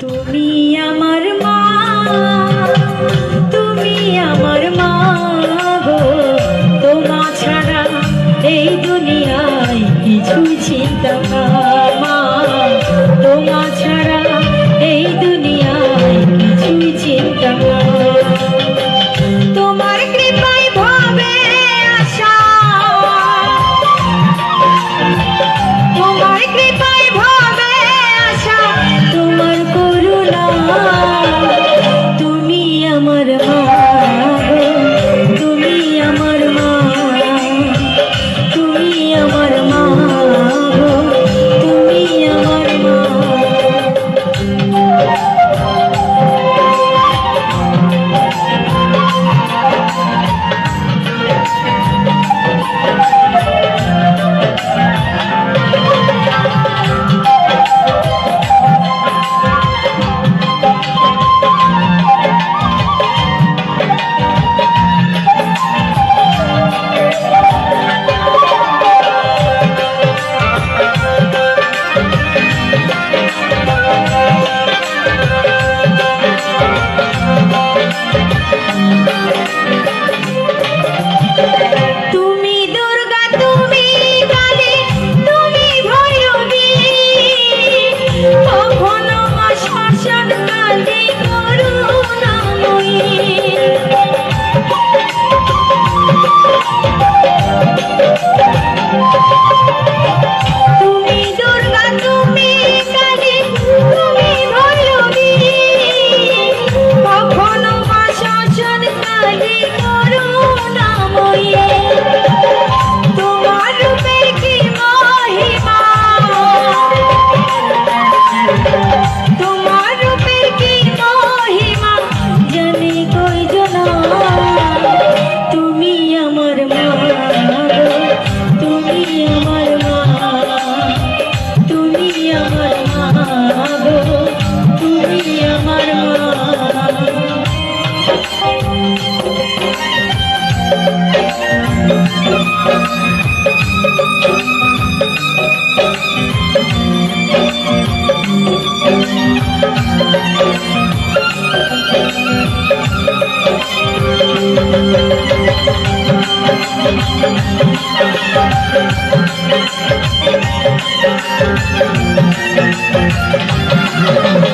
তুমি আমার মা তুমি আমার মা গো। তোমা ছাড়া এই দুনিয়ায় কিছু চিন্তা Yeah. Thank you. Thank you.